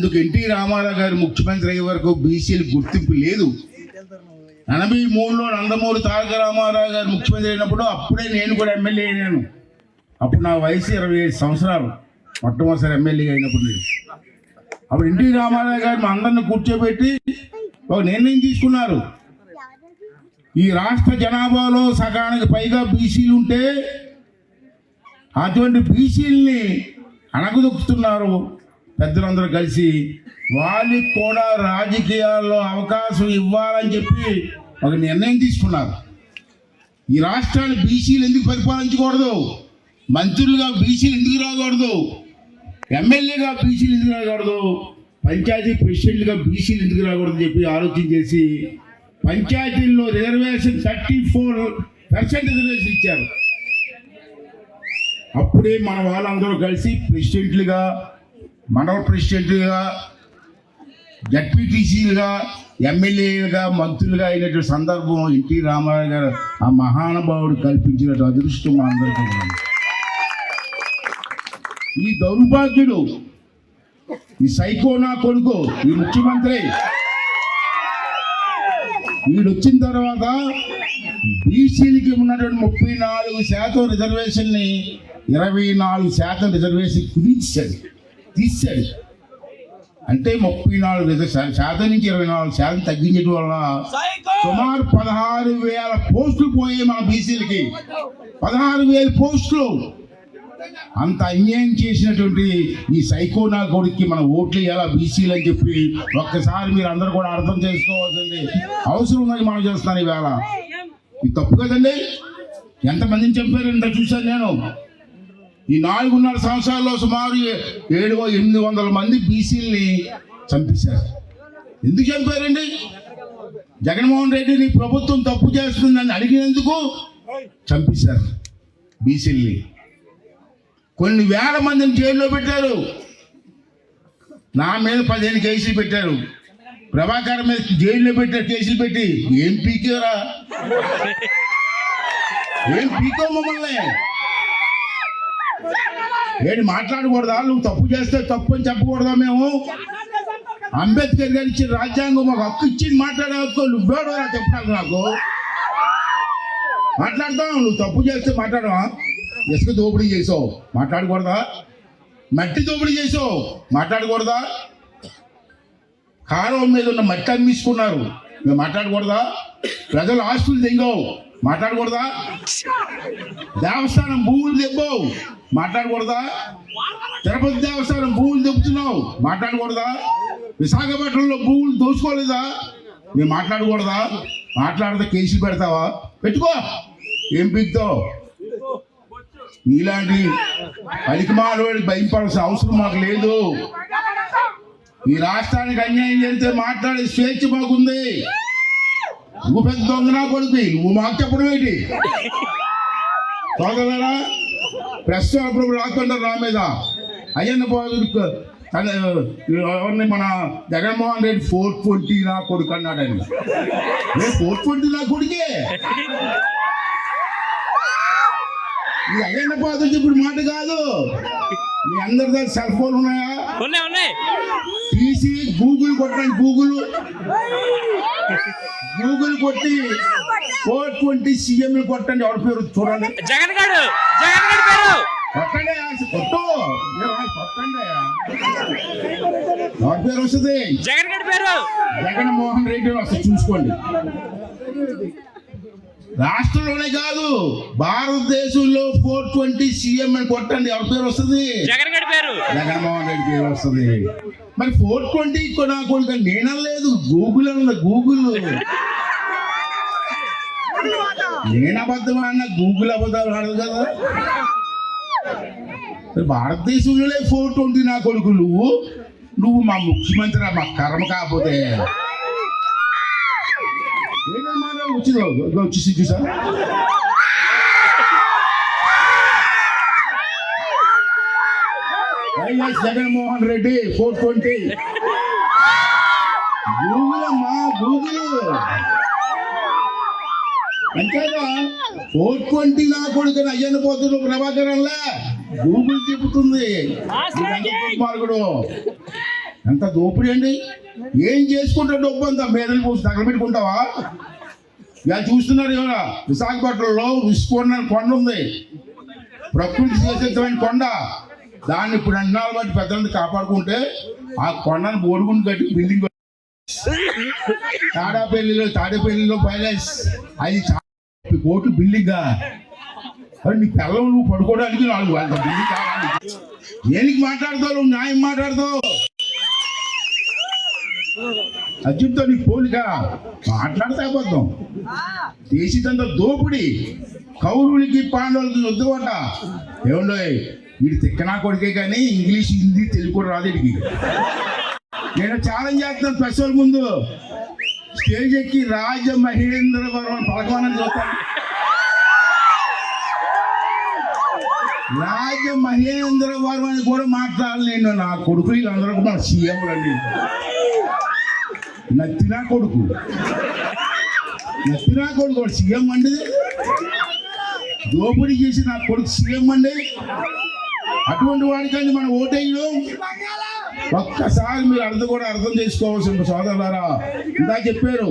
అందుకు ఎన్టీ రామారావు గారు ముఖ్యమంత్రి అయ్యే వరకు బీసీలు గుర్తింపు లేదు. ఎనభై మూడులో నందమూరి తారక రామారావు గారు ముఖ్యమంత్రి అయినప్పుడు అప్పుడే నేను కూడా ఎమ్మెల్యే అయినాను. అప్పుడు నా వయసు ఇరవై ఐదు సంవత్సరాలు. మొట్టమొదటిసారి ఎమ్మెల్యేగా అయినప్పుడు నేను. అప్పుడు ఎన్టీ రామారావు గారు మా అందరిని కూర్చోబెట్టి ఒక నిర్ణయం తీసుకున్నారు? ఈ రాష్ట్ర జనాభాలో సగానికి పైగా బీసీలు ఉంటే అటువంటి బీసీల్ని అణగదొక్కుతున్నారు. పెద్దలందరూ కలిసి వాళ్ళకి కూడా రాజకీయాల్లో అవకాశం ఇవ్వాలని చెప్పి ఒక నిర్ణయం తీసుకున్నారు. ఈ రాష్ట్రాన్ని బీసీలు ఎందుకు పరిపాలించకూడదు? మంత్రులుగా బీసీలు ఎందుకు రాకూడదు? ఎమ్మెల్యేగా బీసీలు ఎందుకు రాకూడదు? పంచాయతీ ప్రెసిడెంట్గా బీసీలు ఎందుకు రాకూడదు అని చెప్పి ఆలోచన చేసి పంచాయతీల్లో reservation thirty four percent reservation ఇచ్చారు. అప్పుడే మన వాళ్ళందరూ కలిసి ప్రెసిడెంట్లుగా మండల ప్రెసిడెంట్గా జడ్పీటీసీలుగా ఎమ్మెల్యేలుగా మంత్రులుగా అయినటువంటి సందర్భం ఎన్టీ రామారావు గారు ఆ మహానుభావుడు కల్పించిన అదృష్టం మనందరికీ ఈ దౌర్భాగ్యుడు ఈ సైకోనా కొడుకు ఈ ముఖ్యమంత్రి వీడు వచ్చిన తర్వాత బీసీలకి ఉన్నటువంటి ముప్పై నాలుగు శాతం రిజర్వేషన్ని ఇరవై నాలుగు శాతం రిజర్వేషన్ కుదించాడు. తీశాడు అంటే ముప్పై నాలుగు శాతం నుంచి ఇరవై నాలుగు శాతం తగ్గించడం వల్ల సుమారు పదహారు వేల పోస్టులు పోయాయి మన బీసీలకి. పదహారు వేల పోస్టులు. అంత అన్యాయం చేసినటువంటి ఈ సైకో నా కొడుక్కి మన ఓట్లు ఎలా బీసీలు అని చెప్పి ఒక్కసారి మీరు అందరూ కూడా అర్థం చేసుకోవాల్సింది. అవసరం ఉందని మనం చేస్తాను ఈవేళ. ఇది తప్పు కదండి? ఎంతమందిని చంపారంటే చూశాను నేను. ఈ నాలుగున్నర సంవత్సరాల్లో సుమారు ఏడు ఎనిమిది వందల మంది బీసీలని చంపేశారు. ఎందుకు చంపారండి? జగన్మోహన్ రెడ్డిని ప్రభుత్వం తప్పు చేస్తుందని అడిగినందుకు చంపేశారు బీసీల్ని. కొన్ని వేల మందిని జైల్లో పెట్టారు. నా మీద పదిహేను కేసులు పెట్టారు. ప్రభాకర్ మీద జైల్లో పెట్టారు కేసులు పెట్టి ఏం పీకేరా? ఏం పీకో మమ్మల్ని? ఏంటి మాట్లాడకూడదా? నువ్వు తప్పు చేస్తే తప్పు అని చెప్పకూడదా మేము? అంబేద్కర్ గారు ఇచ్చిన రాజ్యాంగం మాకు హక్కు ఇచ్చింది మాట్లాడే హక్కు నువ్వేడోరా చెప్పాలి నాకు. మాట్లాడతావు నువ్వు తప్పు చేస్తే మాట్లాడవా? ఇసుక దోపిడీ చేసావు. మాట్లాడకూడదా? మట్టి దోపిడీ చేసావు. మాట్లాడకూడదా? కారం మీద ఉన్న మట్టి అమ్మేసుకున్నారు మేము మాట్లాడకూడదా? ప్రజలు ఆస్తులు తెంగావు. మాట్లాడకూడదా? దేవస్థానం భూములు తెబ్బావు మాట్లాడకూడదా? తిరుపతి దేవస్థానం భూములు తెప్పుతున్నావు. మాట్లాడకూడదా? విశాఖపట్నంలో భూములు దోచుకోలేదా మేము మాట్లాడకూడదా? మాట్లాడితే కేసులు పెడతావా? పెట్టుకో. ఏం పీక్తావు? ఇలాంటి పలికిమాలోడికి భయపడాల్సిన అవసరం మాకు లేదు. ఈ రాష్ట్రానికి అన్యాయం చేస్తే మాట్లాడే స్వేచ్ఛ మాకుంది. నువ్వు పెద్ద దొంగనా కొడుకు? నువ్వు మాకు చెప్పడం ఏంటి? సోదరులారా ప్రెస్ అప్పుడు రాకుంటారు నా మీద. అయ్యన్న తన ఎవరిని మన జగన్మోహన్ రెడ్డి ఫోర్ ట్వంటీ నా కొడుకు అన్నాడు ఆయన. ఫోర్ ట్వంటీ నా కొడుకే? ఇది అయ్యన్న బాబు ఇప్పుడు మాట కాదు. మీ అందరి దగ్గర సెల్ ఫోన్ ఉన్నాయా? ఉన్నాయి ఉన్నాయి. తీసి గూగుల్ కొట్టండి గూగుల్. గూగుల్ కొట్టి ఫోర్ ట్వంటీ సీఎం కొట్టండి. ఎవరి పేరు చూడండి. జగన్ గారు జగన్ గారి పేరు. కొట్టండి కొట్టు. కొట్టండి. ఎవరి పేరు వస్తుంది? జగన్ గారి పేరు. జగన్మోహన్ రెడ్డి వస్తుంది చూసుకోండి. రాష్ట్రంలోనే కాదు భారతదేశంలో ఫోర్ ట్వంటీ సీఎం అని కొట్టండి. ఎవరి పేరు వస్తుంది? జగన్ గారి పేరు. జగన్మోహన్ రెడ్డి పేరు వస్తుంది. మరి ఫోర్ ట్వంటీ కూడా కొడుకు నేనలేదు గూగుల్ అన్న గూగుల్. నేను అబద్ధం అన్న గూగుల్ అబద్ధాలు ఆడదు కదా. మరి భారతదేశంలోనే ఫోర్ ట్వంటీ నా కొడుకు నువ్వు. నువ్వు మా ముఖ్యమంత్రి మా కర్మ కాకపోతే. ఏదమ్మా వచ్చింది? వచ్చేసి చూసా YS Jaganmohan Reddy four twenty. Google అమ్మా గూగుల్. అంతేగా ఫోర్ ట్వంటీ నా కొడుకు అయ్యన్న పోతున్న ప్రభాకరంలా గూగుల్ చెబుతుంది. దుర్మార్గుడు. ఎంత దోపిడీ అండి. ఏం చేసుకుంటా డబ్బు అంతా? మేదలు పోసి తగలబెట్టుకుంటావా ఇలా చూస్తున్నారు ఇవాళ విశాఖపట్నంలో విస్ఫోరణ కొండ ఉంది. ప్రకృతి చేసేటువంటి కొండ. దాన్ని ఇప్పుడు అన్నాలు బట్టి పెద్దలను కాపాడుకుంటే ఆ కొండను బోడుకుని కట్టి బిల్డింగ్ తాడాపల్లిలో తాడేపల్లిలో ప్యాలెస్ అది చా- కోట్లు బిల్డింగా నీ పిల్లలు నువ్వు పడుకోవడానికి నాలుగు వాళ్ళ బిల్డింగ్ కావాలి. దేనికి మాట్లాడతావు? నువ్వు న్యాయం మాట్లాడతావు? అర్జున్తో నీకు పోలిక. మాట్లాడితే అబద్ధం. దేశితంత దోపిడి. కౌరువులకి పాండవులకి యుద్ధం అంట ఏమండో వీడు తిక్కనా కొడుకే కానీ ఇంగ్లీష్ హిందీ తెలుగు కూడా రాదు వీడికి. నేను ఛాలెంజ్ చేస్తున్నాను ఫెస్టివల్ ముందు. స్టేజ్ ఎక్కి రాజ మహేంద్ర వర్మ పలకమని చూస్తాను రాజ మహేంద్ర వర్మ అని కూడా మాట్లాడాలి నేను. నా కొడుకు వీళ్ళందరూ కూడా సీఎంలు అండి. నత్తినా కొడుకు. నత్తినా కొడుకు సీఎం అండి. దోపిడీ చేసి నా కొడుకు సీఎం అండి. అటువంటి వాడికండి మనం ఓటేయడం? ఒక్కసారి మీరు అర్థం కూడా అర్థం చేసుకోవాల్సిన సోదరులారా ఇందా చెప్పారు